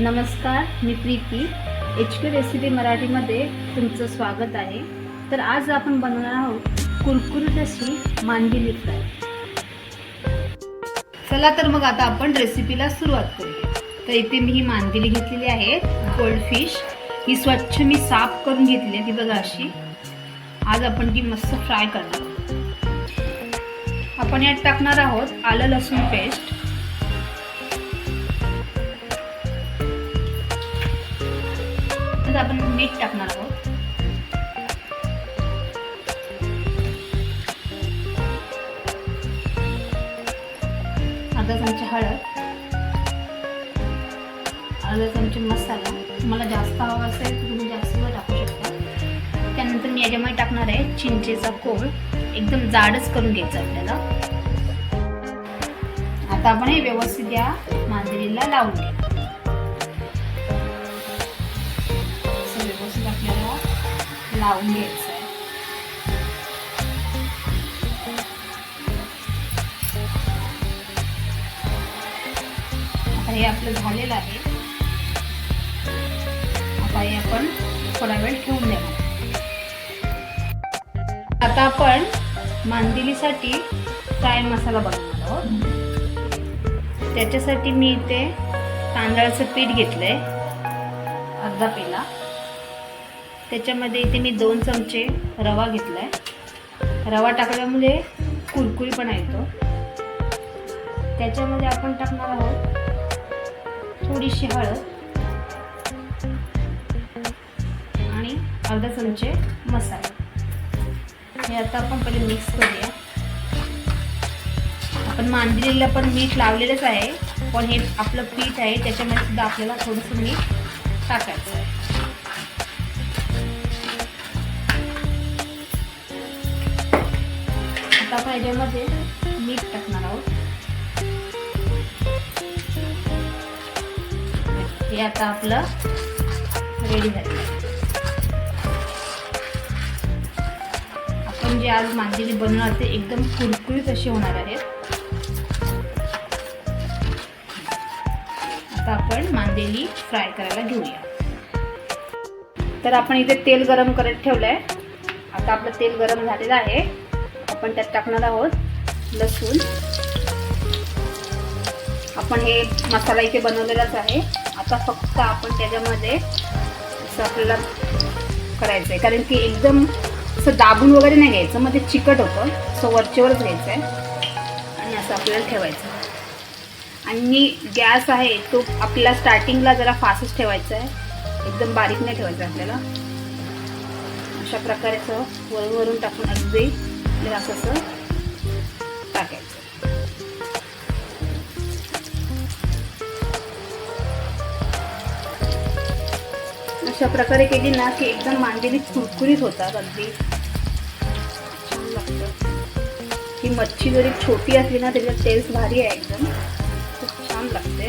नमस्कार मी Preeti. H K recipe मराठीमध्ये तुमचं स्वागत आहे. तर आज आपण बनवणार आहोत कुरकुरीत अशी मांदिली फ्राय. चला तर मग आता आपण रेसिपीला सुरुवात करूया. तर इथे मी ही मांदिली घेतलेली आहे गोल्ड फिश. ही स्वच्छ मी साफ करून घेतली आहे ती बघा अशी. आज आपण ती मस्त फ्राय करणार आहोत. आपण यात टाकणार आहोत आलं लसूण पेस्ट. आता आपण मीठ टाकणार आहोत. अर्धा चमचा हळद. अर्धा चमचा मसाला. तुम्हाला जास्त हवा असेल तर तुम्ही जास्त टाकू शकता. त्यानंतर मी याच्यामध्ये टाकणार आहे चिंचेचा कोळ. एकदम जाडच करून घ्यायचा आपल्याला. आता आपण हे व्यवस्थित या मांजरीला लावून घ्या लावून घ्यायचं आहे. आता हे आपलं झालेलं आहे. आता हे आपण थोडा वेळ ठेवून देणार. आता आपण मांदिलीसाठी काय मसाला बनवणार आहोत. त्याच्यासाठी मी इथे तांदळाचं पीठ घेतलंय. अर्धा पेला. त्याच्यामध्ये इथे मी दोन चमचे रवा घेतला आहे रवा टाकल्यामुळे कुरकुरीपणा येतो. त्याच्यामध्ये आपण टाकणार आहोत थोडीशी हळद आणि अर्धा चमचे मसाला. हे आता आपण पहिले मिक्स करूया. आपण मांदिलेलं पण मीठ लावलेलंच आहे पण हे आपलं पीठ आहे त्याच्यामध्ये सुद्धा आपल्याला थोडंसं मीठ टाकायचं आहे. आता आपण मीठ टाकणार आहोत. हे आता आपलं रेडी झालं. आपण जे आज मांदेली बनवणार ते एकदम कुरकुरीत असे होणार आहेत आता आपण मांदेली फ्राय करायला घेऊया. तर आपण इथे तेल गरम करत ठेवलंय. आता आपलं तेल गरम झालेलं आहे. आपण त्यात टाकणार आहोत लसूण. आपण हे मसाला इथे बनवलेलाच आहे. आता फक्त आपण त्याच्यामध्ये असं आपल्याला करायचं आहे कारण की एकदम असं दाबून वगैरे नाही घ्यायचं मग ते चिकट होतं. असं वरचेवरच घ्यायचं आहे आणि असं आपल्याला ठेवायचं आणि गॅस आहे तो आपल्याला स्टार्टिंगला जरा फास्टच ठेवायचा आहे एकदम बारीक नाही ठेवायचं आपल्याला. अशा प्रकारेचं वरून वरून टाकून अगदी आपल्याला असं असं टाकायचं अशा प्रकारे केली ना की एकदम मांदेली कुरकुरीत होतात अगदी. छान ही मच्छी जरी छोटी असली ना त्याचा टेस्ट भारी आहे एकदम. खूप छान लागते.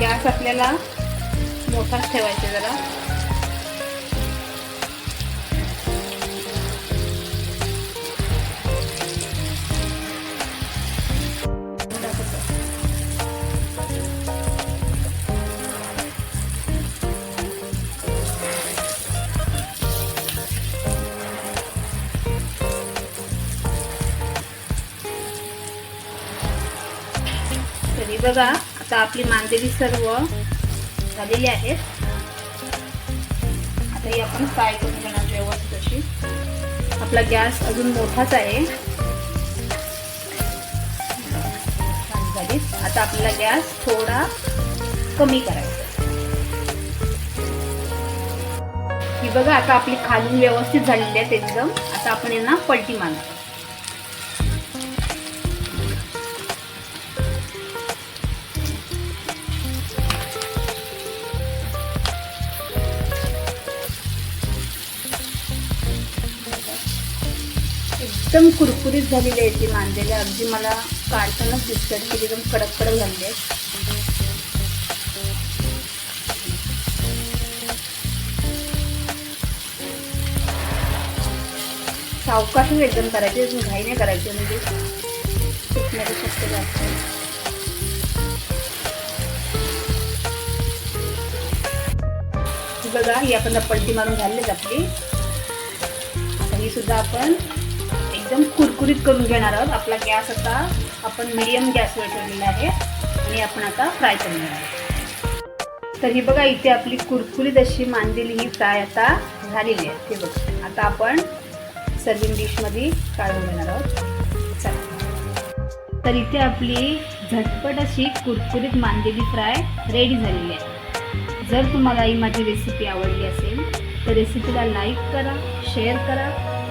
गॅस आपल्याला मोठाच ठेवायचा जरा. तरी बघा. आता आपली मांदेली सर्व झालेली आहेत. आता ही आपण फ्राय करून घेणार व्यवस्थित अशी आपला गॅस अजून मोठाच आहे. झाली. आता आपल्याला गॅस थोडा कमी करायचा ही बघा आता आपली खालून व्यवस्थित झालेली आहेत एकदम. आता आपण यांना पलटी मारणार एकदम कुरकुरीत झालेली आहे ती मांजलेली अगदी मला काढतानाच दिसतात की एकदम कडक कडक झालेली आहे. सावकाशच एकदम करायचे घाई नाही करायचे म्हणजे सुटण्याची शक्यता जास्त बघा ही आपण पलटी मारून घालली आपली. आता ही सुद्धा आपण एकदम कुरकुरीत करून घेणार आहोत. आपला गॅस आता आपण मिडियम गॅसवर ठेवलेला आहे आणि आपण आता फ्राय करून घेणार आहोत. तर ही बघा इथे आपली कुरकुरीत अशी मांदेली ही फ्राय आता झालेली आहे. ते बघ आता आपण सर्विंग डिशमध्ये काढून घेणार आहोत. चालेल तर इथे आपली झटपट अशी कुरकुरीत मांदेली फ्राय रेडी झालेली आहे. जर तुम्हाला ही माझी रेसिपी आवडली असेल तर रेसिपीला लाईक करा शेअर करा